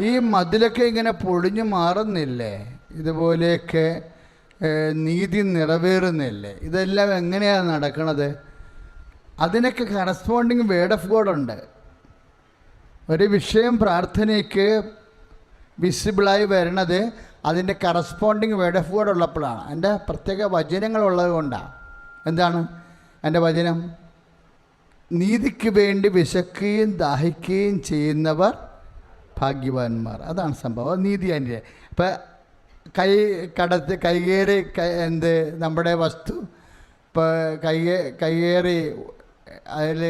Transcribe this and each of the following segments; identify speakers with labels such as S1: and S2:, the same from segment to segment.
S1: ഈ മതിലൊക്കെ ഇങ്ങനെ പൊളിഞ്ഞു മാറുന്നില്ലേ? ഇതുപോലെയൊക്കെ നീതി നിറവേറുന്നില്ലേ? ഇതെല്ലാം എങ്ങനെയാണ് നടക്കണത്? അതിനൊക്കെ കറസ്പോണ്ടിങ് വേർഡ് ഓഫ് ഗോഡ് ഉണ്ട്. ഒരു വിഷയം പ്രാർത്ഥനയ്ക്ക് വിസിബിളായി വരണത് അതിന്റെ കറസ്പോണ്ടിങ് വേർഡ് ഓഫ് ഗോഡ് ഉള്ളപ്പോഴാണ്. എന്റെ പ്രത്യേക വചനങ്ങളുള്ളത് കൊണ്ടാണ് എന്താണ്? എന്റെ വചനം? നീതിക്ക് വേണ്ടി വിശക്കുകയും ദാഹിക്കുകയും ചെയ്യുന്നവർ ഭാഗ്യവാന്മാർ. അതാണ് സംഭവം. നീതി അതിന്റെ ഇപ്പം കൈ കടത്ത് കൈകേറി എന്ത് നമ്മുടെ വസ്തു ഇപ്പോൾ കൈ കൈകേറി അതിൽ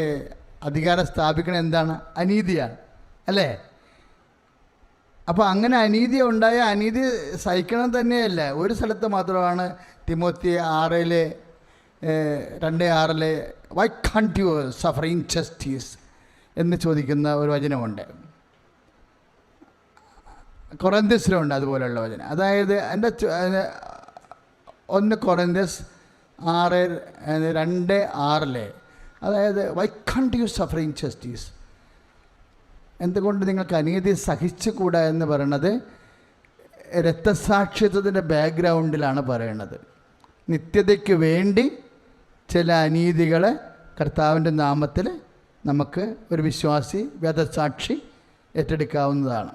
S1: അധികാരം സ്ഥാപിക്കണം എന്താണ്? അനീതിയാണ്. അല്ലേ? അപ്പോൾ അങ്ങനെ അനീതി ഉണ്ടായ അനീതി സഹിക്കണം തന്നെയല്ല. ഒരു സ്ഥലത്ത് മാത്രമാണ് തിമോത്തി ആറിലെ രണ്ട് ആറിലെ why can't you suffering justice എന്ന് ചോദിക്കുന്ന ഒരു വചനമുണ്ട്. കൊറന്തസിലുണ്ട് അതുപോലെയുള്ള വചനം. അതായത് എന്റെ ഒന്ന് കൊറന്തസ് ആറ് രണ്ട് ആറിലെ അതായത് why can't you suffering justice എന്തുകൊണ്ട് നിങ്ങൾക്ക് അനീതി സഹിച്ചുകൂടാ എന്ന് പറയണത്? രക്തസാക്ഷിത്വത്തിന്റെ ബാക്ക്ഗ്രൗണ്ടിലാണ് പറയണത്. നിത്യതയ്ക്ക് വേണ്ടി ചില അനീതികളെ കർത്താവിന്റെ നാമത്തിൽ നമുക്ക് ഒരു വിശ്വാസി വേദസാക്ഷി ഏറ്റെടുക്കാവുന്നതാണ്.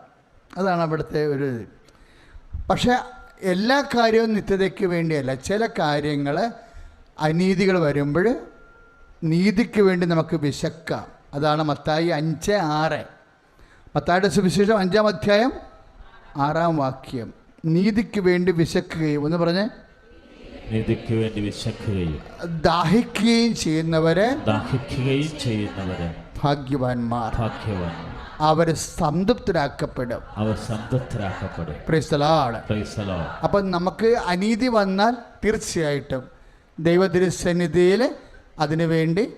S1: അതാണ് അവിടുത്തെ ഒരു പക്ഷേ എല്ലാ കാര്യവും നിത്യതയ്ക്ക് വേണ്ടിയല്ല. ചില കാര്യങ്ങൾ അനീതികൾ വരുമ്പോൾ നീതിക്ക് വേണ്ടി നമുക്ക് വിശക്കാം. അതാണ് മത്തായി അഞ്ച് ആറ്. മത്തായുടെ സുവിശേഷം അഞ്ചാം അധ്യായം ആറാം വാക്യം. നീതിക്ക് വേണ്ടി വിശക്കുകയും എന്ന് പറഞ്ഞ്
S2: നീതിക്ക് വേണ്ടി വിശക്കുകയും
S1: ദാഹിക്കുകയും ചെയ്യുന്നവരെ
S2: ദാഹിക്കുകയും ചെയ്യുന്നവര്
S1: ഭാഗ്യവാന്മാർ.
S2: ഭാഗ്യവാൻ.
S1: അവർ സംതൃപ്തരാക്കപ്പെടും.
S2: അവർ സംതൃപ്തരാക്കപ്പെടും.
S1: പ്രിസ്തലാണ്
S2: പ്രൈസലോ
S1: അപ്പം നമുക്ക് അനീതി വന്നാൽ തീർച്ചയായിട്ടും ദൈവതിരുസന്നിധിയിൽ അതിനുവേണ്ടി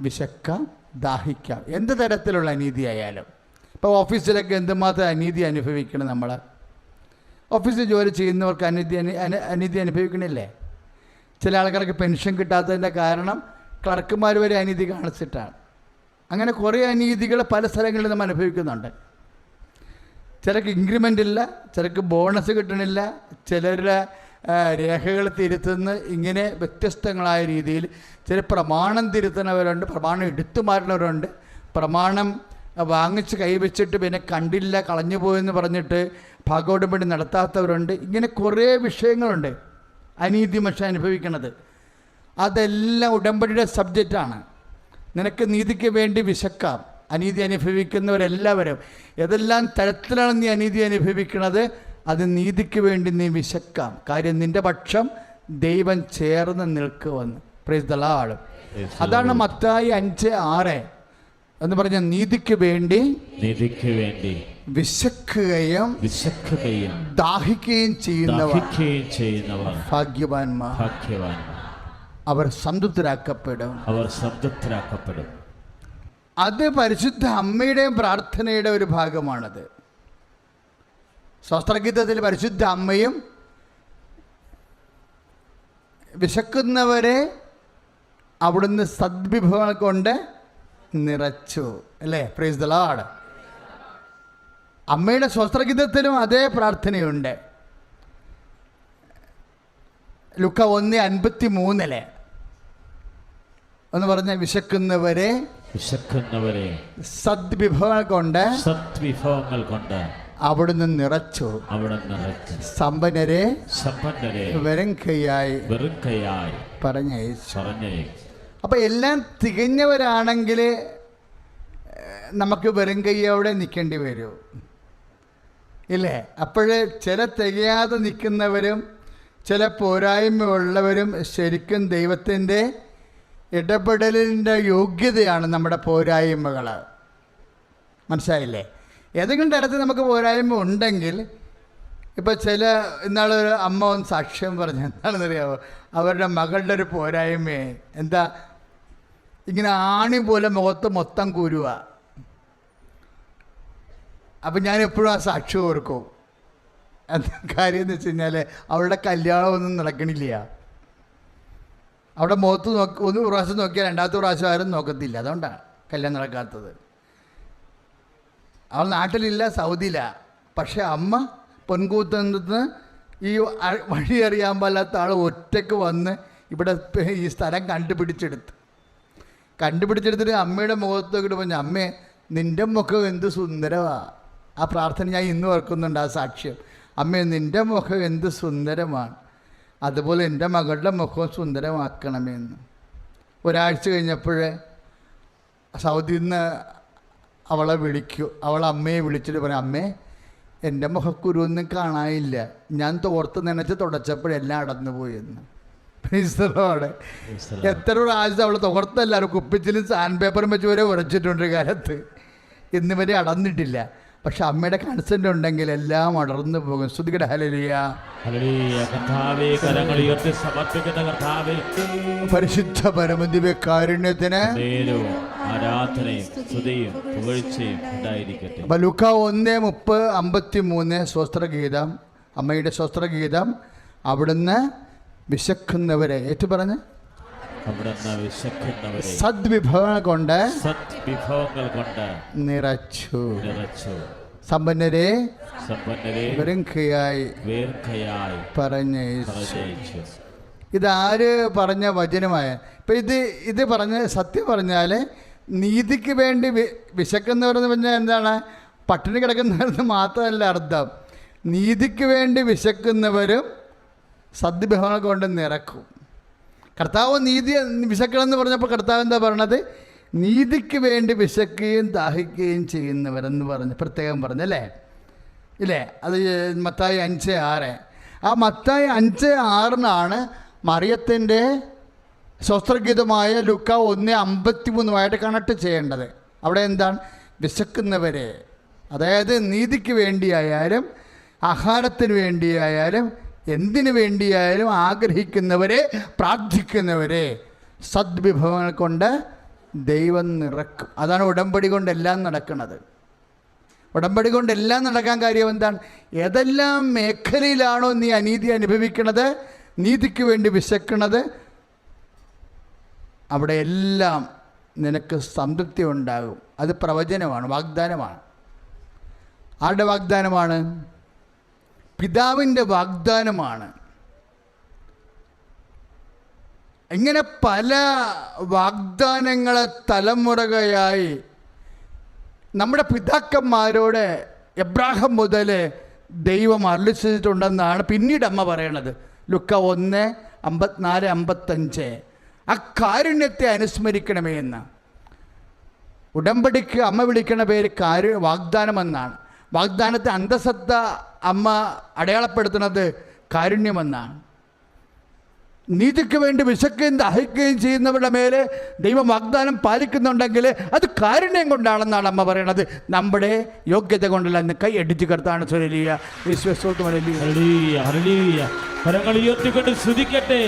S1: വിശക്കാം ദാഹിക്കാം. എന്ത് തരത്തിലുള്ള അനീതി ആയാലും. ഇപ്പോൾ ഓഫീസിലൊക്കെ എന്തുമാത്രം അനീതി അനുഭവിക്കണം നമ്മൾ ഓഫീസിൽ ജോലി ചെയ്യുന്നവർക്ക് അനീതി അനു അനു- അനീതി അനുഭവിക്കണില്ലേ? ചില ആൾക്കാർക്ക് പെൻഷൻ കിട്ടാത്തതിന്റെ കാരണം ക്ലർക്കുമാർ വരെ അനീതി കാണിച്ചിട്ടാണ്. അങ്ങനെ കുറേ അനീതികൾ പല സ്ഥലങ്ങളിൽ നമ്മൾ അനുഭവിക്കുന്നുണ്ട്. ചിലർക്ക് ഇൻക്രിമെന്റ് ഇല്ല ചിലർക്ക് ബോണസ് കിട്ടണില്ല ചിലരുടെ രേഖകൾ തിരുത്തുന്ന ഇങ്ങനെ വ്യത്യസ്തങ്ങളായ രീതിയിൽ ചില പ്രമാണം തിരുത്തുന്നവരുണ്ട് പ്രമാണം എടുത്തു മാറുന്നവരുണ്ട് പ്രമാണം വാങ്ങിച്ച് കൈവച്ചിട്ട് പിന്നെ കണ്ടില്ല കളഞ്ഞു പോയെന്ന് പറഞ്ഞിട്ട് ഭാഗോടമ്പടി നടത്താത്തവരുണ്ട്. ഇങ്ങനെ കുറേ വിഷയങ്ങളുണ്ട്. അനീതി മനുഷ്യൻ അനുഭവിക്കുന്നത് അതെല്ലാം ഉടമ്പടിയുടെ സബ്ജക്റ്റാണ് നിനക്ക് നീതിക്ക് വേണ്ടി വിശക്കാം. അനീതി അനുഭവിക്കുന്നവരെല്ലാവരും. ഏതെല്ലാം തരത്തിലാണ് നീ അനീതി അനുഭവിക്കുന്നത് അത് നീതിക്ക് വേണ്ടി നീ വിശക്കാം. കാര്യം നിന്റെ പക്ഷം ദൈവം ചേർന്ന് നിൽക്കുമെന്ന്. പ്രൈസ് ദളാൾ അതാണ് മത്തായി അഞ്ച് ആറ്. എന്ന് പറഞ്ഞ നീതിക്ക് വേണ്ടി
S2: നീതിക്ക് വേണ്ടി.
S1: വിശക്കുകയും
S2: വിശക്കുകയും
S1: ദാഹിക്കുകയും ചെയ്യുന്നവർ
S2: ചെയ്യുന്നവർ
S1: ഭാഗ്യവാന്മാർ.
S2: ഭാഗ്യവാന്മാർ.
S1: അവർ സംതൃപ്തരാക്കപ്പെടും.
S2: അവർ സംതൃപ്തരാക്കപ്പെടും.
S1: അത് പരിശുദ്ധ അമ്മയുടെയും പ്രാർത്ഥനയുടെ ഒരു ഭാഗമാണത്. സ്വസ്ത്രഗീതത്തിൽ പരിശുദ്ധ അമ്മയും വിശക്കുന്നവരെ അവിടുന്ന് സദ്വിഭവങ്ങൾ കൊണ്ട് നിറച്ചു. അല്ലേ? പ്രൈസ് ദ ലാർഡ് അമ്മയുടെ സ്വസ്ത്രഗീതത്തിലും അതേ പ്രാർത്ഥനയുണ്ട്. ലുക്ക ഒന്ന് അൻപത്തി മൂന്നിലെ എന്ന് പറഞ്ഞ വിശക്കുന്നവരെ.
S2: വിശക്കുന്നവരെ.
S1: സദ്വിഭവങ്ങൾ കൊണ്ട്
S2: സദ്വിഭവങ്ങൾ കൊണ്ട്
S1: അവിടുന്ന് നിറച്ചു. സമ്പന്നരെ
S2: സമ്പന്നരെ.
S1: വെറും കൈയായി
S2: വെറും കൈയായി
S1: പറഞ്ഞയച്ചു.
S2: പറഞ്ഞയച്ചു.
S1: അപ്പൊ എല്ലാം തികഞ്ഞവരാണെങ്കിൽ നമുക്ക് വെറും കൈയോടെ നിൽക്കേണ്ടി വരും. ഇല്ലേ? അപ്പോൾ ചില തികയാതെ നിൽക്കുന്നവരും ചില പോരായ്മ ഉള്ളവരും ശരിക്കും ദൈവത്തിന്റെ ഇടപെടലിന്റെ യോഗ്യതയാണ് നമ്മുടെ പോരായ്മകൾ മനസ്സിലായില്ലേ? ഏതെങ്കിലും തരത്തിൽ നമുക്ക് പോരായ്മ ഉണ്ടെങ്കിൽ ഇപ്പോൾ ചില ഇന്നാളൊരു അമ്മ ഒന്ന് സാക്ഷ്യം പറഞ്ഞു എന്താണെന്നറിയാമോ അവരുടെ മകളുടെ ഒരു പോരായ്മയെ എന്താ ഇങ്ങനെ ആണി പോലെ മുഖത്ത് മൊത്തം കുരുവ. അപ്പം ഞാൻ എപ്പോഴും ആ സാക്ഷി ഓർക്കും. എന്താ കാര്യം എന്ന് വെച്ച് കഴിഞ്ഞാൽ അവളുടെ കല്യാണമൊന്നും നടക്കണില്ല. അവിടെ മുഖത്ത് നോക്കി ഒന്ന് പ്രാവശ്യം നോക്കിയാൽ രണ്ടാമത്തെ പ്രാവശ്യം ആരും നോക്കത്തില്ല. അതുകൊണ്ടാണ് കല്യാണം നടക്കാത്തത്. അവൾ നാട്ടിലില്ല സൗദിയില്ല പക്ഷെ അമ്മ പൊൻകൂത്തുനിന്ന് ഈ വഴി അറിയാൻ പാടില്ലാത്ത ആൾ ഒറ്റയ്ക്ക് വന്ന് ഇവിടെ ഈ സ്ഥലം കണ്ടുപിടിച്ചെടുത്ത്. കണ്ടുപിടിച്ചെടുത്തിട്ട് അമ്മയുടെ മുഖത്തൊക്കെ പറഞ്ഞു അമ്മേ നിന്റെ മുഖം എന്ത് സുന്ദരമാ ആ പ്രാർത്ഥന ഞാൻ ഇന്നും ഓർക്കുന്നുണ്ട് ആ സാക്ഷ്യം. അമ്മേ നിന്റെ മുഖം എന്ത് സുന്ദരമാണ്. അതുപോലെ എന്റെ മകളുടെ മുഖവും സുന്ദരമാക്കണമെന്ന്. ഒരാഴ്ച കഴിഞ്ഞപ്പോഴേ സൗദിയിൽ നിന്ന് അവളെ വിളിക്കൂ. അവൾ അമ്മയെ വിളിച്ചിട്ട് പറയും അമ്മേ എന്റെ മുഖക്കുരുവൊന്നും കാണാനില്ല. ഞാൻ തോർത്ത് നനച്ച് തുടച്ചപ്പോഴെല്ലാം അടന്നു പോയെന്ന് പ്രീസ്തലോടെ. എത്ര പ്രാവശ്യം അവൾ തോർത്തല്ലാരും കുപ്പിച്ചിലും സാൻഡ് പേപ്പറും വെച്ച് വരെ ഉരച്ചിട്ടുണ്ട് കാലത്ത്. ഇന്ന് വരെ അടന്നിട്ടില്ല. പക്ഷെ അമ്മയുടെ കൺസെന്റ് ഉണ്ടെങ്കിൽ എല്ലാം അടർന്നു പോകും. ശ്രുതികട ഹലലിയ പരിശുദ്ധ പരമദിവ്യ കാരുണ്യത്തിന് ബലുക്ക ഒന്ന് മുപ്പ് അമ്പത്തി മൂന്ന് സ്വസ്ത്രഗീതം. അമ്മയുടെ സ്വസ്ത്രഗീതം അവിടുന്ന് വിശക്കുന്നവരെ. ഏറ്റു പറഞ്ഞ്. സദ്വിഭവങ്ങൾ കൊണ്ട്
S2: സദ്വിഭവങ്ങൾ കൊണ്ട്
S1: നിറച്ചു.
S2: നിറച്ചു.
S1: സമ്പന്നരെ
S2: സമ്പന്നരെ പറഞ്ഞു
S1: ഇതാര് പറഞ്ഞ വചനമായ? ഇപ്പം ഇത് ഇത് പറഞ്ഞ സത്യം പറഞ്ഞാൽ നീതിക്ക് വേണ്ടി വിശക്കുന്നവരെന്ന് പറഞ്ഞാൽ എന്താണ്? പട്ടിണി കിടക്കുന്നവരെന്ന് മാത്രമല്ല അർത്ഥം. നീതിക്ക് വേണ്ടി വിശക്കുന്നവരും സദ്വിഭവങ്ങൾ കൊണ്ട് നിറക്കും. കർത്താവ് നീതി വിശക്കണമെന്ന് പറഞ്ഞപ്പോൾ കർത്താവ് എന്താ പറഞ്ഞത്? നീതിക്ക് വേണ്ടി വിശക്കുകയും ദാഹിക്കുകയും ചെയ്യുന്നവരെന്ന് പറഞ്ഞ്. പ്രത്യേകം പറഞ്ഞല്ലേ ഇല്ലേ? അത് മത്തായി അഞ്ച് ആറ്. ആ മത്തായി അഞ്ച് ആറിനാണ് മറിയത്തിന്റെ സ്വസ്ത്രഗീതമായ ലുക്ക ഒന്ന് അമ്പത്തി മൂന്നുമായിട്ട് കണക്ട് ചെയ്യേണ്ടത്. അവിടെ എന്താണ്? വിശക്കുന്നവരെ. അതായത് നീതിക്ക് വേണ്ടിയായാലും ആഹാരത്തിന് വേണ്ടിയായാലും എന്തിനു വേണ്ടിയായാലും ആഗ്രഹിക്കുന്നവരെ പ്രാർത്ഥിക്കുന്നവരെ സദ്വിഭവങ്ങൾ കൊണ്ട് ദൈവം നിറക്കും. അതാണ് ഉടമ്പടി കൊണ്ടെല്ലാം നടക്കുന്നത്. ഉടമ്പടി കൊണ്ടെല്ലാം നടക്കാൻ കാര്യം എന്താണ്? ഏതെല്ലാം മേഖലയിലാണോ നീ അനീതി അനുഭവിക്കുന്നത് നീതിക്ക് വേണ്ടി വിശക്കണത് അവിടെ എല്ലാം നിനക്ക് സംതൃപ്തി ഉണ്ടാകും. അത് പ്രവചനമാണ് വാഗ്ദാനമാണ്. ആരുടെ വാഗ്ദാനമാണ്? പിതാവിന്റെ വാഗ്ദാനമാണ്. ഇങ്ങനെ പല വാഗ്ദാനങ്ങളെ തലമുറകയായി നമ്മുടെ പിതാക്കന്മാരോട് എബ്രാഹം മുതൽ ദൈവം അരളിച്ചിട്ടുണ്ടെന്നാണ് പിന്നീട് അമ്മ പറയണത്. ലുക്ക ഒന്ന് അമ്പത്തിനാല് അമ്പത്തഞ്ച്. ആ കാരുണ്യത്തെ അനുസ്മരിക്കണമേ എന്ന്. ഉടമ്പടിക്ക് അമ്മ വിളിക്കണ പേര് കാരു വാഗ്ദാനമെന്നാണ്. വാഗ്ദാനത്തെ അന്തസത്ത അമ്മ അടയാളപ്പെടുത്തുന്നത് കാരുണ്യമെന്നാണ്. നീതിക്ക് വേണ്ടി വിശക്കുകയും ദാഹിക്കുകയും ചെയ്യുന്നവരുടെ മേലെ ദൈവം വാഗ്ദാനം പാലിക്കുന്നുണ്ടെങ്കിൽ അത് കാരുണ്യം കൊണ്ടാണെന്നാണ് അമ്മ പറയണത്. നമ്മുടെ യോഗ്യത കൊണ്ടല്ല എന്ന് കൈ അടിച്ചു കർത്താണ് സുരലിയ
S2: ഹല്ലേലൂയ. കരങ്ങൾ ഉയർത്തിക്കൊണ്ട് സ്തുതിക്കട്ടെ.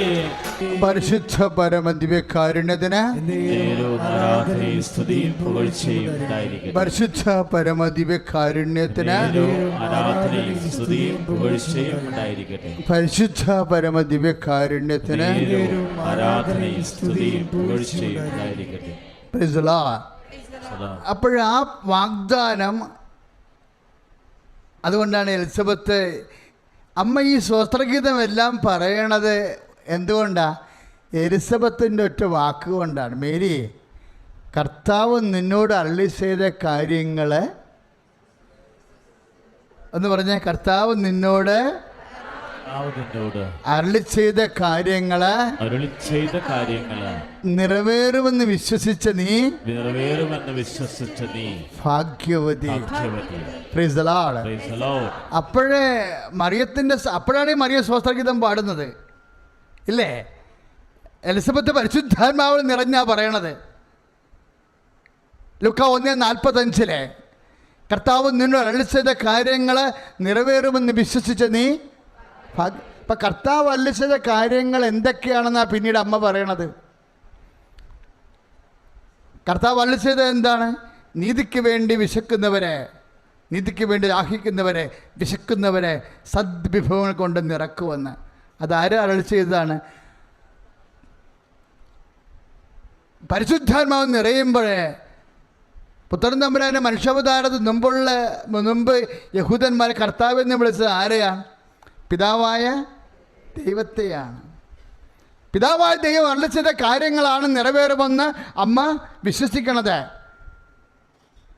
S1: പരിശുദ്ധ
S2: പരമദിവ്യകാരുണ്യത്തിന്
S1: പരിശുദ്ധ
S2: പരമദിവ്യകാരുണ്യത്തിന്
S1: പരിശുദ്ധ പരമദിവ്യകാരുണ്യത്തിന് അപ്പോഴാ വാഗ്ദാനം അതുകൊണ്ടാണ് എലിസബത്ത് അമ്മ ഈ സ്വസ്ത്രഗീതം എല്ലാം പറയണത് എന്തുകൊണ്ടാണ് എലിസബത്തിന്റെ ഒറ്റ വാക്കുകൊണ്ടാണ്. മേരി കർത്താവ് നിന്നോട് അള്ളി ചെയ്ത കാര്യങ്ങൾ എന്ന് പറഞ്ഞ കർത്താവ് നിന്നോട് അരളി ചെയ്ത കാര്യങ്ങൾ
S2: അരുളി ചെയ്ത കാര്യങ്ങൾ
S1: നിറവേറുമെന്ന് വിശ്വസിച്ച നീ
S2: നിറവേറുമെന്ന് വിശ്വസിച്ച നീ
S1: ഭാഗ്യവതി. അപ്പോഴേ മറിയത്തിന്റെ അപ്പോഴാണ് ഈ മറിയ സ്വസ്ത്രഗീതം പാടുന്നത്. ഇല്ലേ? എലിസബത്ത് പരിശുദ്ധാത്മാവിൽ നിറഞ്ഞാ പറയണത്. ലുക്ക ഒന്ന് നാൽപ്പത്തഞ്ചിലെ. കർത്താവ് നിന്നോട് അരളി ചെയ്ത കാര്യങ്ങൾ നിറവേറുമെന്ന് വിശ്വസിച്ച നീ ഇപ്പം കർത്താവ് അരളി കാര്യങ്ങൾ എന്തൊക്കെയാണെന്നാണ് പിന്നീട് അമ്മ പറയണത്? കർത്താവ് അല്ലിച്ചത് എന്താണ്? നീതിക്ക് വേണ്ടി വിശക്കുന്നവരെ നീതിക്ക് വേണ്ടി ദാഹിക്കുന്നവരെ വിശക്കുന്നവരെ സദ്വിഭവങ്ങൾ കൊണ്ട് നിറക്കുമെന്ന് അതാര അരളി ചെയ്തതാണ് പരിശുദ്ധാത്മാവ് നിറയുമ്പോഴേ പുത്രൻ തമ്പുരാന്റെ മനുഷ്യാവതാരത്തിന് മുമ്പുള്ള മുമ്പ് യഹൂദന്മാരെ കർത്താവ് എന്ന് വിളിച്ചത് ആരെയാണ് പിതാവായ ദൈവത്തെയാണ്. പിതാവായ ദൈവം അരളിച്ചത കാര്യങ്ങളാണ് നിറവേറുമെന്ന് അമ്മ വിശ്വസിക്കണത്.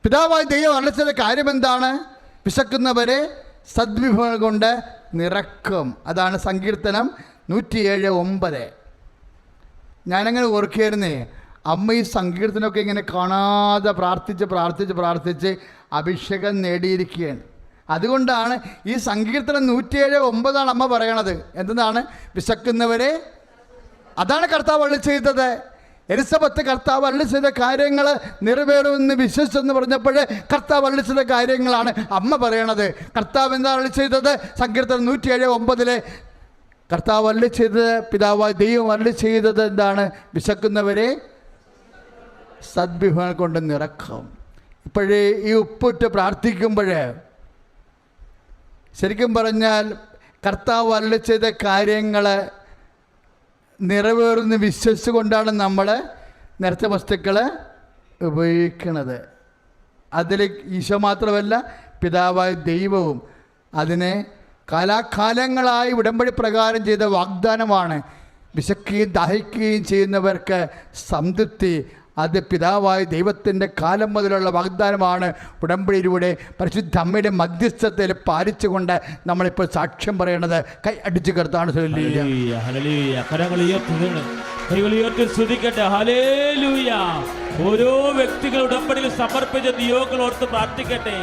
S1: പിതാവായ ദൈവം അരളിച്ചത കാര്യം എന്താണ് വിശക്കുന്നവരെ സദ്വിഭവങ്ങൾ കൊണ്ട് നിറക്കും. അതാണ് സങ്കീർത്തനം നൂറ്റിയേഴ് ഒമ്പത്. ഞാനങ്ങനെ ഓർക്കുകയായിരുന്നേ അമ്മ ഈ സങ്കീർത്തനമൊക്കെ ഇങ്ങനെ കാണാതെ പ്രാർത്ഥിച്ച് പ്രാർത്ഥിച്ച് പ്രാർത്ഥിച്ച് അഭിഷേകം നേടിയിരിക്കുകയാണ്. അതുകൊണ്ടാണ് ഈ സങ്കീർത്തനം നൂറ്റിയേഴ് ഒമ്പതാണ് അമ്മ പറയണത്. എന്തെന്നാണ്? വിശക്കുന്നവരെ അതാണ് കർത്താവ് അള്ളി ചെയ്തത്. എലിസബത്ത് കർത്താവ് അള്ളി ചെയ്ത കാര്യങ്ങൾ നിറവേറുമെന്ന് വിശ്വസിച്ചെന്ന് പറഞ്ഞപ്പോൾ കർത്താവ് അള്ളി ചെയ്ത കാര്യങ്ങളാണ് അമ്മ പറയണത്. കർത്താവ് എന്താ അള്ളി ചെയ്തത്? സങ്കീർത്തനം നൂറ്റിയേഴ് ഒമ്പതിലെ കർത്താവ് അള്ളി ചെയ്തത് പിതാവ് ദൈവം അള്ളി ചെയ്തത് എന്താണ്? വിശക്കുന്നവരെ സദ്വിഭവങ്ങൾ കൊണ്ട് നിറക്കും. ഇപ്പോഴേ ഈ ഉപ്പുറ്റ് പ്രാർത്ഥിക്കുമ്പോൾ ശരിക്കും പറഞ്ഞാൽ കർത്താവ് അല്ല ചെയ്ത കാര്യങ്ങൾ നിറവേറുന്ന വിശ്വസിച്ചുകൊണ്ടാണ് നമ്മൾ നിരത്ത വസ്തുക്കൾ ഉപയോഗിക്കുന്നത് അതിൽ ഈശോ മാത്രമല്ല പിതാവായ ദൈവവും അതിനെ കാലാകാലങ്ങളായി ഉടമ്പടി പ്രകാരം ചെയ്ത വാഗ്ദാനമാണ്. വിശക്കുകയും ദാഹിക്കുകയും ചെയ്യുന്നവർക്ക് സംതൃപ്തി അത് പിതാവായ ദൈവത്തിന്റെ കാലം മുതലുള്ള വാഗ്ദാനമാണ് ഉടമ്പടിയിലൂടെ പരിശുദ്ധ അമ്മയുടെ മധ്യസ്ഥതയിൽ പാലിച്ചുകൊണ്ട് നമ്മളിപ്പോൾ സാക്ഷ്യം പറയണത് കൈ അടിച്ചു കർത്താണ്
S2: ഓരോ വ്യക്തികൾ ഉടമ്പടിയിൽ സമർപ്പിച്ച നിയോഗങ്ങൾ ഓർത്ത് പ്രാർത്ഥിക്കട്ടെ.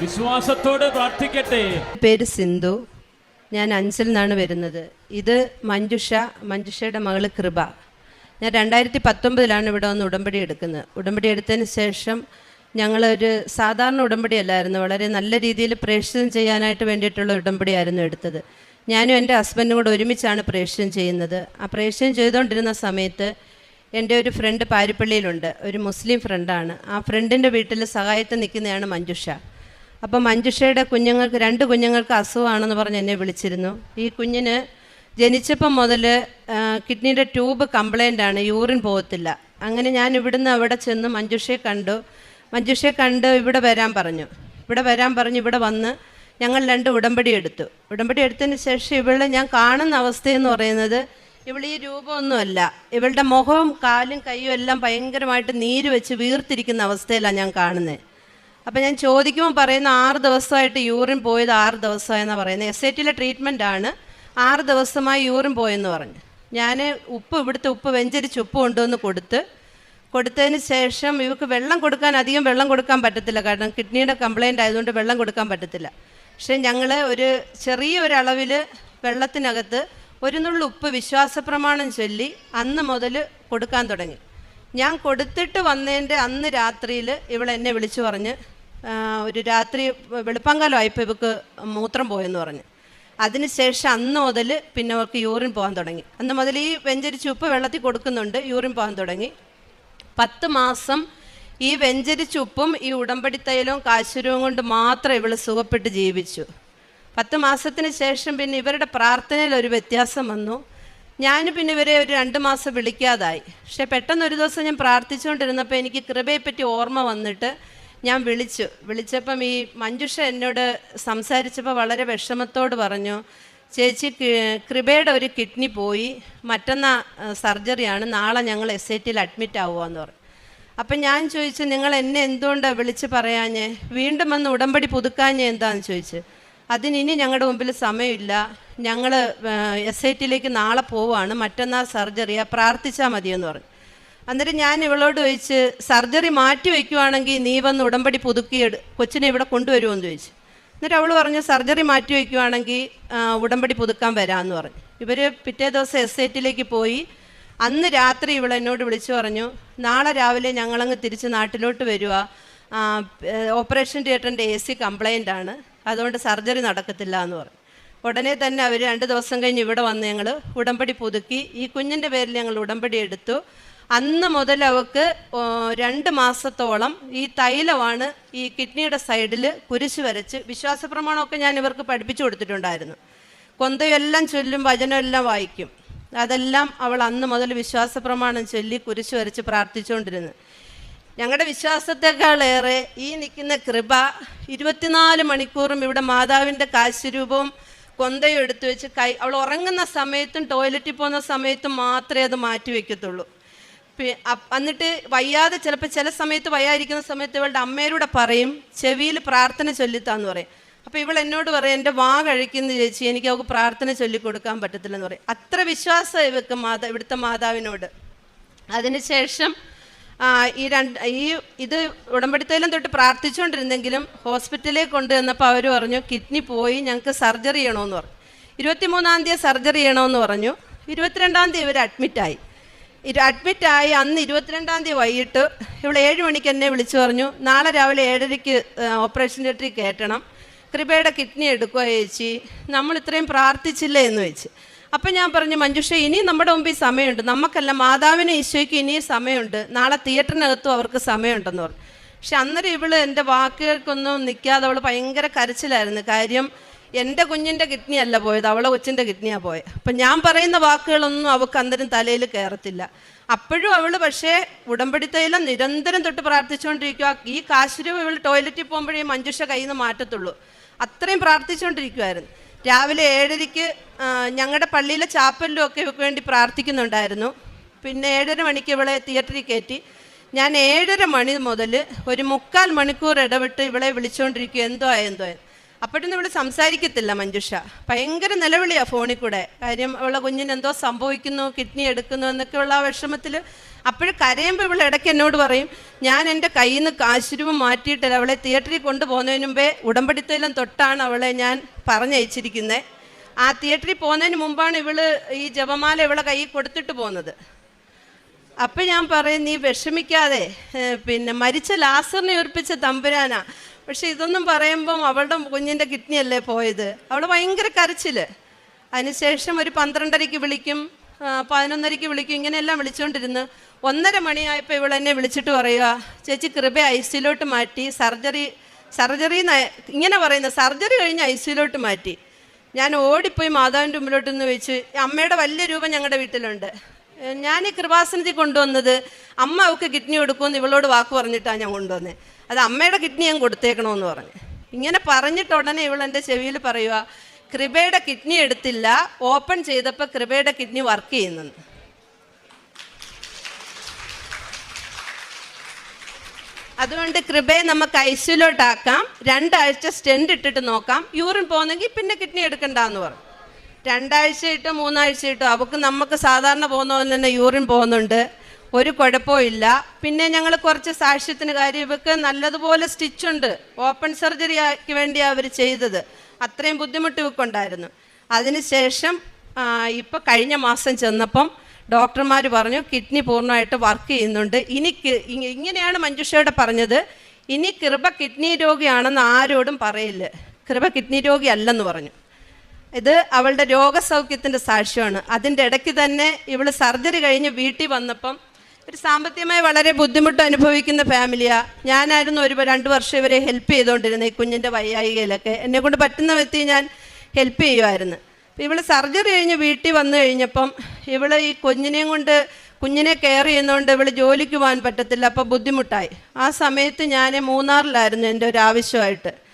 S2: വിശ്വാസത്തോടെ പ്രാർത്ഥിക്കട്ടെ.
S3: പേര് സിന്ധു. ഞാൻ അഞ്ചൽ നിന്നാണ് വരുന്നത്. ഇത് മഞ്ജുഷ മഞ്ജുഷയുടെ മകൾ കൃപ. ഞാൻ രണ്ടായിരത്തി പത്തൊമ്പതിലാണ് ഇവിടെ വന്ന് ഉടമ്പടി എടുക്കുന്നത്. ഉടമ്പടി എടുത്തതിന് ശേഷം ഞങ്ങളൊരു സാധാരണ ഉടമ്പടി അല്ലായിരുന്നു വളരെ നല്ല രീതിയിൽ പ്രേക്ഷിതം ചെയ്യാനായിട്ട് വേണ്ടിയിട്ടുള്ള ഉടമ്പടിയായിരുന്നു എടുത്തത്. ഞാനും എന്റെ ഹസ്ബൻഡും കൂടെ ഒരുമിച്ചാണ് പ്രേക്ഷിതം ചെയ്യുന്നത്. ആ പ്രേക്ഷിതം ചെയ്തുകൊണ്ടിരുന്ന സമയത്ത് എന്റെ ഒരു ഫ്രണ്ട് പാരിപ്പള്ളിയിലുണ്ട്. ഒരു മുസ്ലിം ഫ്രണ്ടാണ്. ആ ഫ്രണ്ടിന്റെ വീട്ടിൽ സഹായത്തിന് നിൽക്കുന്നതാണ് മഞ്ജുഷ. അപ്പം മഞ്ജുഷയുടെ കുഞ്ഞുങ്ങൾക്ക് രണ്ട് കുഞ്ഞുങ്ങൾക്ക് അസുഖമാണെന്ന് പറഞ്ഞ് എന്നെ വിളിച്ചിരുന്നു. ഈ കുഞ്ഞിന് ജനിച്ചപ്പം മുതൽ കിഡ്നിയുടെ ട്യൂബ് കംപ്ലൈന്റ് ആണ് യൂറിൻ പോകത്തില്ല. അങ്ങനെ ഞാൻ ഇവിടുന്ന് അവിടെ ചെന്ന് മഞ്ജുഷയെ കണ്ടു. മഞ്ജുഷയെ കണ്ട് ഇവിടെ വരാൻ പറഞ്ഞു. ഇവിടെ വരാൻ പറഞ്ഞു ഇവിടെ വന്ന് ഞങ്ങൾ രണ്ട് ഉടമ്പടി എടുത്തു. ഉടമ്പടി എടുത്തതിന് ശേഷം ഇവളെ ഞാൻ കാണുന്ന അവസ്ഥയെന്ന് പറയുന്നത് ഇവൾ ഈ രൂപമൊന്നുമല്ല. ഇവളുടെ മുഖവും കാലും കൈയും എല്ലാം ഭയങ്കരമായിട്ട് നീര് വെച്ച് വീർത്തിരിക്കുന്ന അവസ്ഥയിലാണ് ഞാൻ കാണുന്നത്. അപ്പം ഞാൻ ചോദിക്കുമ്പോൾ പറയുന്ന ആറ് ദിവസമായിട്ട് യൂറിൻ പോയത് ആറ് ദിവസമായെന്നാണ് പറയുന്നത്. എസ് ഐ ടിയിലെ ട്രീറ്റ്മെന്റ് ആണ്. ആറ് ദിവസമായി യൂറിൻ പോയെന്ന് പറഞ്ഞു. ഞാൻ ഉപ്പ് ഇവിടുത്തെ ഉപ്പ് വെഞ്ചരിച്ച് ഉപ്പ് കൊണ്ടുവന്ന് കൊടുത്ത് കൊടുത്തതിന് ശേഷം ഇവർക്ക് വെള്ളം കൊടുക്കാൻ അധികം വെള്ളം കൊടുക്കാൻ പറ്റത്തില്ല. കാരണം കിഡ്നിയുടെ കംപ്ലൈന്റ് ആയതുകൊണ്ട് വെള്ളം കൊടുക്കാൻ പറ്റത്തില്ല. പക്ഷേ ഞങ്ങൾ ഒരു ചെറിയ ചെറിയൊരളവിൽ വെള്ളത്തിനകത്ത് ഒരു നുള്ളു ഉപ്പ് വിശ്വാസപ്രമാണം ചൊല്ലി അന്ന് മുതൽ കൊടുക്കാൻ തുടങ്ങി. ഞാൻ കൊടുത്തിട്ട് വന്നതിന്റെ അന്ന് രാത്രിയിൽ ഇവളെന്നെ വിളിച്ചു പറഞ്ഞ് ഒരു രാത്രി വെളുപ്പാങ്കാലമായപ്പോൾ ഇവക്ക് മൂത്രം പോയെന്ന് പറഞ്ഞു. അതിനുശേഷം അന്ന് മുതൽ പിന്നെ അവർക്ക് യൂറിൻ പോകാൻ തുടങ്ങി. അന്ന് മുതൽ ഈ വെഞ്ചരി ഉപ്പ് വെള്ളത്തിൽ കൊടുക്കുന്നുണ്ട് യൂറിൻ പോകാൻ തുടങ്ങി. പത്ത് മാസം ഈ വെഞ്ചരിച്ച ഉപ്പും ഈ ഉടമ്പടി തൈലവും കാശുരവും കൊണ്ട് മാത്രം ഇവൾ സുഖപ്പെട്ട് ജീവിച്ചു. പത്ത് മാസത്തിന് ശേഷം പിന്നെ ഇവരുടെ പ്രാർത്ഥനയിൽ ഒരു വ്യത്യാസം വന്നു. ഞാൻ പിന്നെ ഇവരെ ഒരു രണ്ട് മാസം വിളിക്കാതായി. പക്ഷെ പെട്ടെന്ന് ഒരു ദിവസം ഞാൻ പ്രാർത്ഥിച്ചുകൊണ്ടിരുന്നപ്പോൾ എനിക്ക് കൃപയെപ്പറ്റി ഓർമ്മ വന്നിട്ട് ഞാൻ വിളിച്ചു. വിളിച്ചപ്പം ഈ മഞ്ജുഷ എന്നോട് സംസാരിച്ചപ്പോൾ വളരെ വിഷമത്തോട് പറഞ്ഞു ചേച്ചി കൃപയുടെ ഒരു കിഡ്നി പോയി. മറ്റന്നാ സർജറിയാണ്. നാളെ ഞങ്ങൾ എസ് ഐ ടിയിൽ അഡ്മിറ്റ് ആവുകയെന്ന് പറഞ്ഞു. അപ്പം ഞാൻ ചോദിച്ചു നിങ്ങൾ എന്നെ എന്തുകൊണ്ടാണ് വിളിച്ച് പറയാഞ്ഞേ? വീണ്ടും വന്ന് ഉടമ്പടി പുതുക്കാഞ്ഞേ എന്താണെന്ന് ചോദിച്ചു. അതിനിനി ഞങ്ങളുടെ മുമ്പിൽ സമയമില്ല. ഞങ്ങൾ എസ് ഐ ടിയിലേക്ക് നാളെ പോവുകയാണ് മറ്റന്നാൾ സർജറിയാണ് പ്രാർത്ഥിച്ചാൽ മതിയെന്ന് പറഞ്ഞു. അന്നേരം ഞാൻ ഇവളോട് ചോദിച്ച് സർജറി മാറ്റി വയ്ക്കുവാണെങ്കിൽ നീ വന്ന് ഉടമ്പടി പുതുക്കി കൊച്ചിനെ ഇവിടെ കൊണ്ടുവരുമോ എന്ന് ചോദിച്ചു. എന്നിട്ട് അവൾ പറഞ്ഞു സർജറി മാറ്റി വയ്ക്കുവാണെങ്കിൽ ഉടമ്പടി പുതുക്കാൻ വരാമെന്ന് പറഞ്ഞു. ഇവർ പിറ്റേ ദിവസം എസ് ഐ പോയി. അന്ന് രാത്രി ഇവൾ എന്നോട് വിളിച്ചു പറഞ്ഞു നാളെ രാവിലെ ഞങ്ങളങ്ങ് തിരിച്ച് നാട്ടിലോട്ട് വരിക ഓപ്പറേഷൻ തിയേറ്ററിന്റെ എ സി കംപ്ലൈന്റ് ആണ്. അതുകൊണ്ട് സർജറി നടക്കത്തില്ല എന്ന് പറഞ്ഞു. ഉടനെ തന്നെ അവർ രണ്ട് ദിവസം കഴിഞ്ഞ് ഇവിടെ വന്ന് ഞങ്ങൾ ഉടമ്പടി പുതുക്കി. ഈ കുഞ്ഞിന്റെ പേരിൽ ഞങ്ങൾ ഉടമ്പടി എടുത്തു. അന്ന് മുതൽ അവക്ക് രണ്ട് മാസത്തോളം ഈ തൈലമാണ് ഈ കിഡ്നിയുടെ സൈഡിൽ കുരിശ് വരച്ച് വിശ്വാസപ്രമാണമൊക്കെ ഞാൻ ഇവർക്ക് പഠിപ്പിച്ചു കൊടുത്തിട്ടുണ്ടായിരുന്നു. കൊന്തയെല്ലാം ചൊല്ലും വചനമെല്ലാം വായിക്കും. അതെല്ലാം അവൾ അന്ന് മുതൽ വിശ്വാസപ്രമാണം ചൊല്ലി കുരിശ് വരച്ച് പ്രാർത്ഥിച്ചുകൊണ്ടിരുന്നു. ഞങ്ങളുടെ വിശ്വാസത്തെക്കാളേറെ ഈ നിൽക്കുന്ന കൃപ ഇരുപത്തിനാല് മണിക്കൂറും ഇവിടെ മാതാവിന്റെ കാശുരൂപവും കൊന്തയും എടുത്തു വെച്ച് കൈ അവൾ ഉറങ്ങുന്ന സമയത്തും ടോയ്ലറ്റിൽ പോകുന്ന സമയത്തും മാത്രമേ അത് മാറ്റി വയ്ക്കത്തുള്ളൂ എന്നിട്ട് വയ്യാതെ ചിലപ്പോൾ ചില സമയത്ത് വയ്യായിരിക്കുന്ന സമയത്ത് ഇവളുടെ അമ്മയോടെ പറയും ചെവിയിൽ പ്രാർത്ഥന ചൊല്ലിത്താന്ന് പറയും. അപ്പോൾ ഇവൾ എന്നോട് പറയും എന്റെ വാ കഴിക്കുന്ന ചേച്ചി എനിക്ക് അവൾക്ക് പ്രാർത്ഥന ചൊല്ലിക്കൊടുക്കാൻ പറ്റത്തില്ലെന്ന് പറയും. അത്ര വിശ്വാസം ഇവക്ക് മാതാ ഇവിടുത്തെ മാതാവിനോട്. അതിനുശേഷം ഈ രണ്ട് ഈ ഇത് ഉടമ്പടിത്തേലും തൊട്ട് പ്രാർത്ഥിച്ചുകൊണ്ടിരുന്നെങ്കിലും ഹോസ്പിറ്റലിൽ കൊണ്ടുവന്നപ്പോൾ അവർ പറഞ്ഞു കിഡ്നി പോയി ഞങ്ങൾക്ക് സർജറി ചെയ്യണമെന്ന് പറഞ്ഞു. ഇരുപത്തിമൂന്നാം തീയതി സർജറി ചെയ്യണമെന്ന് പറഞ്ഞു. ഇരുപത്തിരണ്ടാം തീയതി ഇവർ അഡ്മിറ്റായി. അഡ്മിറ്റായി അന്ന് ഇരുപത്തിരണ്ടാം തീയതി വൈകിട്ട് ഇവിടെ ഏഴ് മണിക്ക് എന്നെ വിളിച്ചു പറഞ്ഞു. നാളെ രാവിലെ ഏഴരയ്ക്ക് ഓപ്പറേഷൻ തിയേറ്ററിൽ കയറ്റണം. കൃപയുടെ കിഡ്നി എടുക്കുക ചേച്ചി. നമ്മൾ ഇത്രയും പ്രാർത്ഥിച്ചില്ല എന്ന് വെച്ച്. അപ്പം ഞാൻ പറഞ്ഞു മഞ്ജുഷ ഇനി നമ്മുടെ മുമ്പിൽ സമയമുണ്ട്. നമുക്കല്ല മാതാവിനും ഈശോയ്ക്ക് ഇനിയും സമയമുണ്ട്. നാളെ തിയേറ്ററിനകത്തും അവർക്ക് സമയമുണ്ടെന്ന് പറഞ്ഞു. പക്ഷെ അന്നേരം ഇവൾ എന്റെ വാക്കുകൾക്കൊന്നും നിൽക്കാതെ അവൾ ഭയങ്കര കരച്ചിലായിരുന്നു. കാര്യം എന്റെ കുഞ്ഞിന്റെ കിഡ്നി അല്ല പോയത് അവളെ കൊച്ചിന്റെ കിഡ്നിയാണ് പോയത് അപ്പം ഞാൻ പറയുന്ന വാക്കുകളൊന്നും അവൾക്ക് അന്നേരം തലയിൽ കയറത്തില്ല അപ്പോഴും അവൾ പക്ഷേ ഉടമ്പടി തൈലം നിരന്തരം തൊട്ട് പ്രാർത്ഥിച്ചുകൊണ്ടിരിക്കുക ഈ കാശുരൂപ ഇവൾ ടോയ്ലറ്റിൽ പോകുമ്പോഴേ മഞ്ജുഷ കയ്യിൽ നിന്ന് മാറ്റത്തുള്ളൂ. അത്രയും പ്രാർത്ഥിച്ചുകൊണ്ടിരിക്കുമായിരുന്നു രാവിലെ ഏഴരയ്ക്ക് ഞങ്ങളുടെ പള്ളിയിലെ ചാപ്പലിലും ഒക്കെ വേണ്ടി പ്രാർത്ഥിക്കുന്നുണ്ടായിരുന്നു. പിന്നെ ഏഴര മണിക്ക് ഇവളെ തിയേറ്ററിൽ കയറ്റി ഞാൻ ഏഴര മണി മുതൽ ഒരു മുക്കാൽ മണിക്കൂർ ഇടവിട്ട് ഇവളെ വിളിച്ചുകൊണ്ടിരിക്കുക എന്തോ എന്തോ ആയ നമ്മൾ സംസാരിക്കത്തില്ല മഞ്ജുഷ. ഭയങ്കര നിലവിളിയാണ് ഫോണിൽ കൂടെ. കാര്യം അവളെ കുഞ്ഞിന് എന്തോ സംഭവിക്കുന്നു കിഡ്നി എടുക്കുന്നു എന്നൊക്കെയുള്ള ആ വിഷമത്തിൽ അപ്പോഴും കരയുമ്പോൾ ഇവൾ ഇടയ്ക്ക് എന്നോട് പറയും ഞാൻ എന്റെ കയ്യിൽ നിന്ന് കാശുരൂപ മാറ്റിയിട്ടില്ല അവളെ തിയേറ്ററിൽ കൊണ്ടുപോകുന്നതിന് മുമ്പേ ഉടമ്പടിത്തേലും തൊട്ടാണ് അവളെ ഞാൻ പറഞ്ഞയച്ചിരിക്കുന്നത് ആ തിയേറ്ററിൽ പോകുന്നതിന് മുമ്പാണ് ഇവൾ ഈ ജപമാല ഇവളെ കയ്യിൽ കൊടുത്തിട്ട് പോകുന്നത്. അപ്പം ഞാൻ പറയും നീ വിഷമിക്കാതെ പിന്നെ മരിച്ച ലാസറിനെ ഉറപ്പിച്ച തമ്പുരാനാ. പക്ഷെ ഇതൊന്നും പറയുമ്പം അവളുടെ കുഞ്ഞിന്റെ കിഡ്നി അല്ലേ പോയത്. അവൾ ഭയങ്കര കരച്ചിൽ അതിനുശേഷം ഒരു പന്ത്രണ്ടരയ്ക്ക് വിളിക്കും പതിനൊന്നരയ്ക്ക് വിളിക്കും ഇങ്ങനെയെല്ലാം വിളിച്ചുകൊണ്ടിരുന്ന് ഒന്നര മണിയായപ്പോൾ ഇവൾ എന്നെ വിളിച്ചിട്ട് പറയുക ചേച്ചി കൃപ ഐ സിയിലോട്ട് മാറ്റി. സർജറി സർജറി ഇങ്ങനെ പറയുന്ന സർജറി കഴിഞ്ഞ് ഐ സിയിലോട്ട് മാറ്റി. ഞാൻ ഓടിപ്പോയി മാതാവിന്റെ മുമ്പിലോട്ട് നിന്ന് വെച്ച് അമ്മയുടെ വലിയ രൂപം ഞങ്ങളുടെ വീട്ടിലുണ്ട്. ഞാൻ ഈ കൃപാസനത്തിൽ കൊണ്ടുവന്നത് അമ്മ അവൾക്ക് കിഡ്നി കൊടുക്കുമെന്ന് ഇവളോട് വാക്ക് പറഞ്ഞിട്ടാണ് ഞാൻ കൊണ്ടുവന്നത് അത് അമ്മയുടെ കിഡ്നി ഞാൻ കൊടുത്തേക്കണമെന്ന് പറഞ്ഞു. ഇങ്ങനെ പറഞ്ഞിട്ട് ഉടനെ ഇവൾ എന്റെ ചെവിയിൽ പറയുക കൃപയുടെ കിഡ്നി എടുത്തില്ല ഓപ്പൺ ചെയ്തപ്പോൾ കൃപയുടെ കിഡ്നി വർക്ക് ചെയ്യുന്നെന്ന്. അതുകൊണ്ട് കൃപയെ നമുക്ക് ഐസിലോട്ടാക്കാം രണ്ടാഴ്ച സ്റ്റെൻഡ് ഇട്ടിട്ട് നോക്കാം യൂറിൻ പോകുന്നെങ്കിൽ പിന്നെ കിഡ്നി എടുക്കണ്ടെന്ന് പറഞ്ഞു. രണ്ടാഴ്ച ഇട്ടോ മൂന്നാഴ്ച ഇട്ടോ അവൾക്ക് നമുക്ക് സാധാരണ പോകുന്ന പോലെ തന്നെ യൂറിൻ പോകുന്നുണ്ട്. ഒരു കുഴപ്പമില്ല പിന്നെ ഞങ്ങൾ കുറച്ച് സാക്ഷ്യത്തിന് കാര്യം ഇവക്ക് നല്ലതുപോലെ സ്റ്റിച്ചുണ്ട് ഓപ്പൺ സർജറി ആക്കി വേണ്ടിയാണ് അവർ ചെയ്തത്. അത്രയും ബുദ്ധിമുട്ട് ഇവക്കുണ്ടായിരുന്നു. അതിനുശേഷം ഇപ്പം കഴിഞ്ഞ മാസം ചെന്നപ്പം ഡോക്ടർമാർ പറഞ്ഞു കിഡ്നി പൂർണമായിട്ട് വർക്ക് ചെയ്യുന്നുണ്ട്. ഇനി ഇങ്ങനെയാണ് മഞ്ജുഷയോടെ പറഞ്ഞത്. ഇനി കൃപ കിഡ്നി രോഗിയാണെന്ന് ആരോടും പറയില്ല. കൃപ കിഡ്നി രോഗി അല്ലെന്ന് പറഞ്ഞു. ഇത് അവളുടെ രോഗസൗഖ്യത്തിന്റെ സാക്ഷ്യമാണ്. അതിന്റെ ഇടയ്ക്ക് തന്നെ ഇവൾ സർജറി കഴിഞ്ഞ് വീട്ടിൽ വന്നപ്പം ഒരു സാമ്പത്തികമായി വളരെ ബുദ്ധിമുട്ട് അനുഭവിക്കുന്ന ഫാമിലിയാ ഞാനായിരുന്നു ഒരു രണ്ട് വർഷം ഇവരെ ഹെൽപ്പ് ചെയ്തുകൊണ്ടിരുന്നത് ഈ കുഞ്ഞിന്റെ വയ്യായികയിലൊക്കെ. എന്നെ കൊണ്ട് പറ്റുന്ന വ്യക്തി ഞാൻ ഹെൽപ്പ് ചെയ്യുമായിരുന്നു. ഇവൾ സർജറി കഴിഞ്ഞ് വീട്ടിൽ വന്നു കഴിഞ്ഞപ്പം ഇവൾ ഈ കുഞ്ഞിനെയും കൊണ്ട് കുഞ്ഞിനെ കെയർ ചെയ്യുന്നതുകൊണ്ട് ഇവൾ ജോലിക്ക് പോകാൻ പറ്റത്തില്ല അപ്പോൾ ബുദ്ധിമുട്ടായി. ആ സമയത്ത് ഞാൻ മൂന്നാറിലായിരുന്നു എന്റെ ഒരു ആവശ്യമായിട്ട്.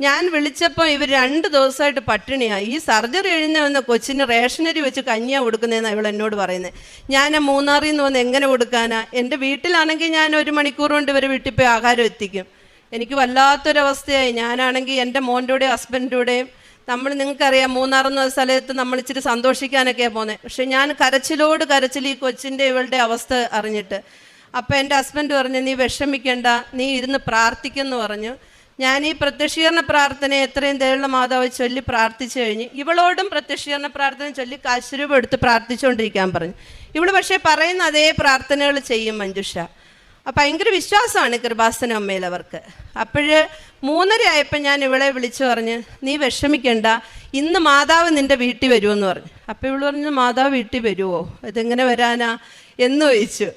S3: ഞാൻ വിളിച്ചപ്പോൾ ഇവർ രണ്ട് ദിവസമായിട്ട് പട്ടിണിയാണ് ഈ സർജറി എഴുന്ന വന്ന കൊച്ചിന് റേഷനരി വെച്ച് കഞ്ഞിയാണ് കൊടുക്കുന്നതെന്നാണ് ഇവൾ എന്നോട് പറയുന്നത് ഞാൻ മൂന്നാറിൽ നിന്ന് വന്ന് എങ്ങനെ കൊടുക്കാനാ? എന്റെ വീട്ടിലാണെങ്കിൽ ഞാൻ ഒരു മണിക്കൂർ കൊണ്ട് ഇവർ വീട്ടിൽ പോയി ആഹാരം എത്തിക്കും. എനിക്ക് വല്ലാത്തൊരവസ്ഥയായി. ഞാനാണെങ്കിൽ എന്റെ മോന്റെ കൂടെയും ഹസ്ബൻഡിന്റെ നമ്മൾ നിങ്ങൾക്കറിയാം മൂന്നാറെന്ന സ്ഥലത്ത് നമ്മൾ ഇച്ചിരി സന്തോഷിക്കാനൊക്കെയാണ് പോകുന്നത് പക്ഷെ ഞാൻ കരച്ചിലോട് കരച്ചിൽ ഈ കൊച്ചിന്റെ ഇവളുടെ അവസ്ഥ അറിഞ്ഞിട്ട്. അപ്പോൾ എന്റെ ഹസ്ബൻഡ് പറഞ്ഞു നീ വിഷമിക്കണ്ട. നീ ഇരുന്ന് പ്രാർത്ഥിക്കുന്നു പറഞ്ഞു. ഞാൻ ഈ പ്രത്യക്ഷീകരണ പ്രാർത്ഥന എത്രയും ദയുള്ള മാതാവ് ചൊല്ലി പ്രാർത്ഥിച്ചു കഴിഞ്ഞ്. ഇവളോടും പ്രത്യക്ഷീകരണ പ്രാർത്ഥന ചൊല്ലി കാശുരൂപം എടുത്ത് പ്രാർത്ഥിച്ചുകൊണ്ടിരിക്കാൻ പറഞ്ഞു. ഇവൾ പക്ഷേ പറയുന്ന അതേ പ്രാർത്ഥനകൾ ചെയ്യും മഞ്ജുഷ. അപ്പം ഭയങ്കര വിശ്വാസമാണ് കൃപാസന അമ്മയിൽ അവർക്ക്. അപ്പോഴ് മൂന്നര ആയപ്പോൾ ഞാൻ ഇവളെ വിളിച്ചു പറഞ്ഞ് നീ വിഷമിക്കണ്ട ഇന്ന് മാതാവ് നിന്റെ വീട്ടിൽ വരുമെന്ന് പറഞ്ഞു. അപ്പോൾ ഇവൾ പറഞ്ഞു മാതാവ് വീട്ടിൽ വരുമോ ഇതെങ്ങനെ വരാനാ? എന്ന് ചോദിച്ചു.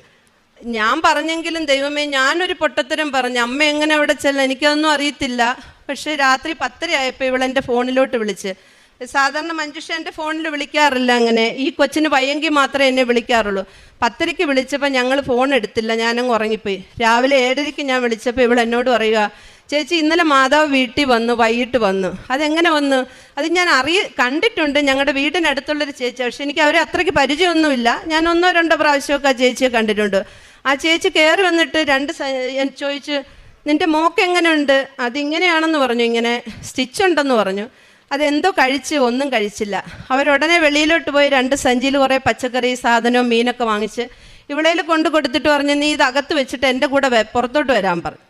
S3: ഞാൻ പറഞ്ഞെങ്കിലും ദൈവമേ ഞാനൊരു പൊട്ടത്തരം പറഞ്ഞു. അമ്മ എങ്ങനെ അവിടെ ചെല്ലാം എനിക്കതൊന്നും അറിയത്തില്ല. പക്ഷെ രാത്രി പത്തരയായപ്പോൾ എന്റെ ഫോണിലോട്ട് വിളിച്ച്. സാധാരണ മഞ്ജുഷ എന്റെ ഫോണിൽ വിളിക്കാറില്ല അങ്ങനെ. ഈ കൊച്ചിന് വയ്യെങ്കിൽ മാത്രമേ എന്നെ വിളിക്കാറുള്ളൂ. പത്തരയ്ക്ക് വിളിച്ചപ്പോൾ ഞങ്ങൾ ഫോൺ എടുത്തില്ല. ഞാനങ്ങ് ഉറങ്ങിപ്പോയി. രാവിലെ ഏഴരയ്ക്ക് ഞാൻ വിളിച്ചപ്പോൾ ഇവൾ എന്നോട് പറയുക ചേച്ചി ഇന്നലെ മാതാവ് വീട്ടിൽ വന്നു വൈകിട്ട് വന്നു. അതെങ്ങനെ വന്നു? അത് ഞാൻ അറിയ കണ്ടിട്ടുണ്ട്. ഞങ്ങളുടെ വീടിനടുത്തുള്ളൊരു ചേച്ചി. പക്ഷെ എനിക്ക് അവരെ അത്രയ്ക്ക് പരിചയമൊന്നുമില്ല. ഞാൻ ഒന്നോ രണ്ടോ പ്രാവശ്യമൊക്കെ ആ ചേച്ചിയെ കണ്ടിട്ടുണ്ട്. ആ ചേച്ചി കയറി വന്നിട്ട് രണ്ട് ചോദിച്ച് നിന്റെ മോക്ക് എങ്ങനെയുണ്ട് അതിങ്ങനെയാണെന്ന് പറഞ്ഞു. ഇങ്ങനെ സ്റ്റിച്ച് ഉണ്ടെന്ന് പറഞ്ഞു. അതെന്തോ കഴിച്ച് ഒന്നും കഴിച്ചില്ല. അവരുടനെ വെളിയിലോട്ട് പോയി രണ്ട് സഞ്ചിയിൽ കുറേ പച്ചക്കറി സാധനവും മീനൊക്കെ വാങ്ങിച്ച് ഇവിടേൽ കൊണ്ട് കൊടുത്തിട്ട് പറഞ്ഞു നീ ഇത് അകത്ത് വെച്ചിട്ട് എന്റെ കൂടെ പുറത്തോട്ട് വരാൻ പറഞ്ഞു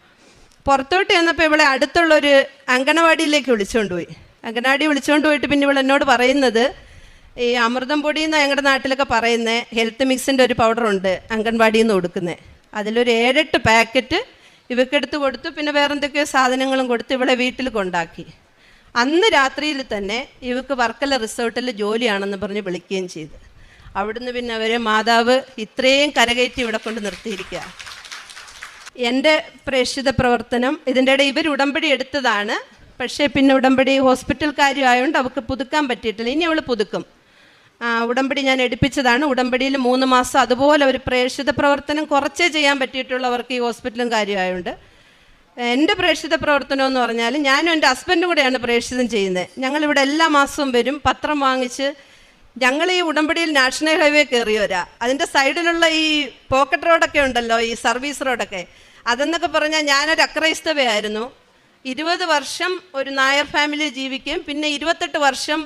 S3: പുറത്തോട്ട് ചെന്നപ്പോൾ ഇവളെ അടുത്തുള്ളൊരു അങ്കണവാടിയിലേക്ക് വിളിച്ചുകൊണ്ട് പോയി. അങ്കണവാടി വിളിച്ചുകൊണ്ട് പോയിട്ട് പിന്നെ ഇവൾ എന്നോട് പറയുന്നത് ഈ അമൃതം പൊടി എന്ന് ഞങ്ങളുടെ നാട്ടിലൊക്കെ പറയുന്നത് ഹെൽത്ത് മിക്സിന്റെ ഒരു പൗഡറുണ്ട് അംഗൻവാടിയിൽ നിന്ന് കൊടുക്കുന്നത് അതിലൊരു ഏഴെട്ട് പാക്കറ്റ് ഇവക്കെടുത്ത് കൊടുത്തു പിന്നെ വേറെ എന്തൊക്കെയോ സാധനങ്ങളും കൊടുത്ത് ഇവളെ വീട്ടിൽ കൊണ്ടാക്കി. അന്ന് രാത്രിയിൽ തന്നെ ഇവക്ക് വർക്കല റിസോർട്ടിൽ ജോലിയാണെന്ന് പറഞ്ഞ് വിളിക്കുകയും ചെയ്തു. അവിടുന്ന് പിന്നെ അവരെ മാതാവ് ഇത്രയും കരകയറ്റി ഇവിടെ കൊണ്ട് നിർത്തിയിരിക്കുക എന്റെ പ്രേക്ഷിത പ്രവർത്തനം ഇതിന്റെ ഇടയിൽ ഇവർ ഉടമ്പടി എടുത്തതാണ്. പക്ഷേ പിന്നെ ഉടമ്പടി ഹോസ്പിറ്റൽ കാര്യമായതുകൊണ്ട് അവൾക്ക് പുതുക്കാൻ പറ്റിയിട്ടില്ല. ഇനി അവൾ പുതുക്കും. ഉടമ്പടി ഞാൻ എടുപ്പിച്ചതാണ്. ഉടമ്പടിയിൽ മൂന്ന് മാസം അതുപോലെ ഒരു പ്രേക്ഷിത പ്രവർത്തനം കുറച്ചേ ചെയ്യാൻ പറ്റിയിട്ടുള്ളവർക്ക് ഈ ഹോസ്പിറ്റലും കാര്യമായതുകൊണ്ട് എന്റെ പ്രേക്ഷിത പ്രവർത്തനം എന്ന് പറഞ്ഞാൽ ഞാനും എന്റെ ഹസ്ബൻഡും കൂടെയാണ് പ്രേക്ഷിതം ചെയ്യുന്നത്. ഞങ്ങളിവിടെ എല്ലാ മാസവും വരും. പത്രം വാങ്ങിച്ച് ഞങ്ങൾ ഈ ഉടമ്പടിയിൽ നാഷണൽ ഹൈവേ കയറിയവരാ അതിന്റെ സൈഡിലുള്ള ഈ പോക്കറ്റ് റോഡൊക്കെ ഉണ്ടല്ലോ ഈ സർവീസ് റോഡൊക്കെ. അതെന്നൊക്കെ പറഞ്ഞാൽ ഞാനൊരു അക്രൈസ്തവയായിരുന്നു. ഇരുപത് വർഷം ഒരു നായർ ഫാമിലി ജീവിക്കുകയും പിന്നെ ഇരുപത്തെട്ട് വർഷം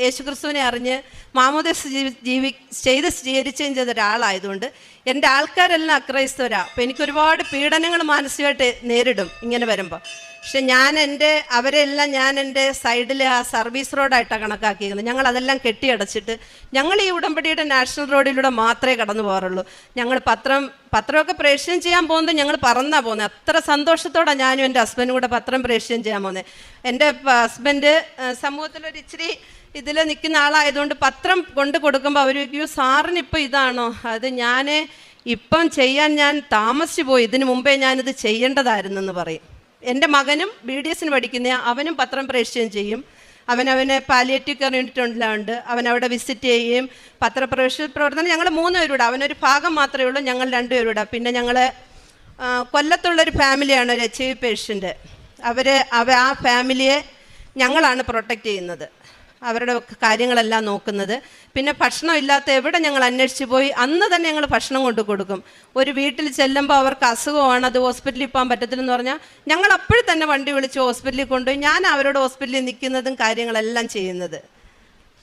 S3: യേശുക്രിസ്തുവിനെ അറിഞ്ഞ് മാമോദസ് ജീവി ചെയ്ത് സ്വീകരിച്ചുകയും ചെയ്ത ഒരാളായതുകൊണ്ട് എന്റെ ആൾക്കാരെല്ലാം അക്രൈസ്തവരാ. അപ്പം എനിക്ക് ഒരുപാട് പീഡനങ്ങൾ മാനസികമായിട്ട് നേരിടും ഇങ്ങനെ വരുമ്പോൾ പക്ഷെ ഞാൻ എന്റെ അവരെല്ലാം ഞാൻ എന്റെ സൈഡിൽ ആ സർവീസ് റോഡായിട്ടാണ് കണക്കാക്കിയിരുന്നത് ഞങ്ങൾ അതെല്ലാം കെട്ടിയടച്ചിട്ട് ഞങ്ങൾ ഈ ഉടമ്പടിയുടെ നാഷണൽ റോഡിലൂടെ മാത്രമേ കടന്നു പോകാറുള്ളൂ. ഞങ്ങൾ പത്രം പത്രമൊക്കെ പ്രേക്ഷണം ചെയ്യാൻ പോകുന്നത് ഞങ്ങൾ പറന്നാ പോകുന്നത് അത്ര സന്തോഷത്തോടെ ഞാനും എന്റെ ഹസ്ബൻഡും കൂടെ പത്രം പ്രേക്ഷണം ചെയ്യാൻ പോകുന്നത് എന്റെ ഹസ്ബൻഡ് സമൂഹത്തിലൊരു ഇച്ചിരി ഇതിൽ നിൽക്കുന്ന ആളായതുകൊണ്ട് പത്രം കൊണ്ട് കൊടുക്കുമ്പോൾ അവർ അയ്യോ സാറിന് ഇപ്പം ഇതാണോ? അത് ഞാൻ ഇപ്പം ചെയ്യാൻ ഞാൻ താമസിച്ചു പോയി. ഇതിനു മുമ്പേ ഞാനിത് ചെയ്യേണ്ടതായിരുന്നെന്ന് പറയും. എന്റെ മകനും ബി ഡി എസിന് പഠിക്കുന്ന അവനും പത്രം പ്രേക്ഷണം ചെയ്യും. അവൻ അവനെ പാലിയേറ്റീവ് കെയർ യൂണിറ്റ് ഉണ്ട് അവൻ അവിടെ വിസിറ്റ് ചെയ്യുകയും പത്രപ്രവേശ പ്രവർത്തനം ഞങ്ങൾ മൂന്ന് പേരൂടെ അവനൊരു ഭാഗം മാത്രമേ ഉള്ളൂ ഞങ്ങൾ രണ്ടുപേരൂടെ. പിന്നെ ഞങ്ങൾ കൊല്ലത്തുള്ളൊരു ഫാമിലിയാണ് ഒരു എച്ച് ഐ പേഷ്യന്റ്. അവർ അവ ആ ഫാമിലിയെ ഞങ്ങളാണ് പ്രൊട്ടക്റ്റ് ചെയ്യുന്നത്. അവരുടെ കാര്യങ്ങളെല്ലാം നോക്കുന്നത്. പിന്നെ ഭക്ഷണം ഇല്ലാത്ത എവിടെ ഞങ്ങൾ അന്വേഷിച്ച് പോയി? അന്ന് തന്നെ ഞങ്ങൾ ഭക്ഷണം കൊണ്ട് കൊടുക്കും. ഒരു വീട്ടിൽ ചെല്ലുമ്പോൾ അവർക്ക് അസുഖമാണ് അത് ഹോസ്പിറ്റലിൽ പോകാൻ പറ്റത്തില്ലെന്ന് പറഞ്ഞാൽ ഞങ്ങൾ അപ്പോഴും തന്നെ വണ്ടി വിളിച്ച് ഹോസ്പിറ്റലിൽ കൊണ്ടുപോയി ഞാൻ അവരോട് ഹോസ്പിറ്റലിൽ നിൽക്കുന്നതും കാര്യങ്ങളെല്ലാം ചെയ്യുന്നത്.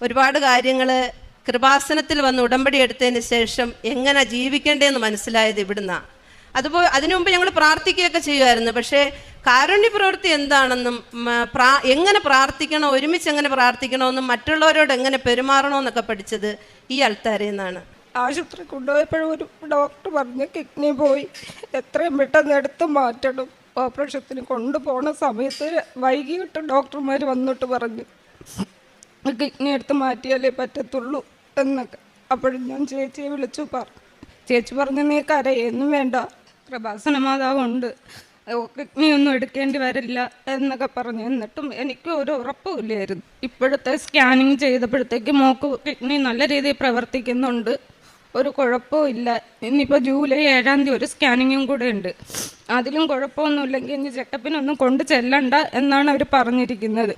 S3: ഒരുപാട് കാര്യങ്ങൾ കൃപാസനത്തിൽ വന്ന് ഉടമ്പടി എടുത്തതിന് ശേഷം എങ്ങനെ ജീവിക്കേണ്ടതെന്ന് മനസ്സിലായത് ഇവിടുന്നാണ് അതുപോലെ അതിനു മുമ്പ് ഞങ്ങൾ പ്രാർത്ഥിക്കുകയൊക്കെ ചെയ്യുമായിരുന്നു. പക്ഷേ കാരുണ്യ പ്രവൃത്തി എന്താണെന്നും പ്രാ എങ്ങനെ പ്രാർത്ഥിക്കണം ഒരുമിച്ച് എങ്ങനെ പ്രാർത്ഥിക്കണമെന്നും മറ്റുള്ളവരോട് എങ്ങനെ പെരുമാറണമെന്നൊക്കെ പഠിച്ചത് ഈ അൾത്താരയിൽ നിന്നാണ്.
S4: ആശുപത്രി കൊണ്ടുപോയപ്പോഴും ഒരു ഡോക്ടർ പറഞ്ഞു കിഡ്നി പോയി എത്രയും പെട്ടെന്ന് എടുത്ത് മാറ്റണം. ഓപ്പറേഷത്തിന് കൊണ്ടുപോണ സമയത്ത് വൈകിട്ട് ഡോക്ടർമാർ വന്നിട്ട് പറഞ്ഞു കിഡ്നി എടുത്ത് മാറ്റിയാലേ പറ്റത്തുള്ളൂ എന്നൊക്കെ. അപ്പോഴും ഞാൻ ചേച്ചിയെ വിളിച്ചു പറഞ്ഞു. ചേച്ചി പറഞ്ഞു നീ കരയൊന്നും വേണ്ട പ്രഭാസന മാതാവുണ്ട്. ഒന്നും എടുക്കേണ്ടി വരില്ല എന്നൊക്കെ പറഞ്ഞു. എന്നിട്ടും എനിക്ക് ഒരു ഉറപ്പുമില്ലായിരുന്നു ഇപ്പോഴത്തെ സ്കാനിങ് ചെയ്തപ്പോഴത്തേക്ക് മോക്ക് കിഡ്നി നല്ല രീതിയിൽ പ്രവർത്തിക്കുന്നുണ്ട്. ഒരു കുഴപ്പവും ഇല്ല. ഇനിയിപ്പോൾ ജൂലൈ ഏഴാം തീയതി ഒരു സ്കാനിങ്ങും കൂടെ ഉണ്ട്. അതിലും കുഴപ്പമൊന്നുമില്ലെങ്കിൽ ഇനി ചെക്കപ്പിനൊന്നും കൊണ്ടു ചെല്ലണ്ട എന്നാണ് അവർ പറഞ്ഞിരിക്കുന്നത്.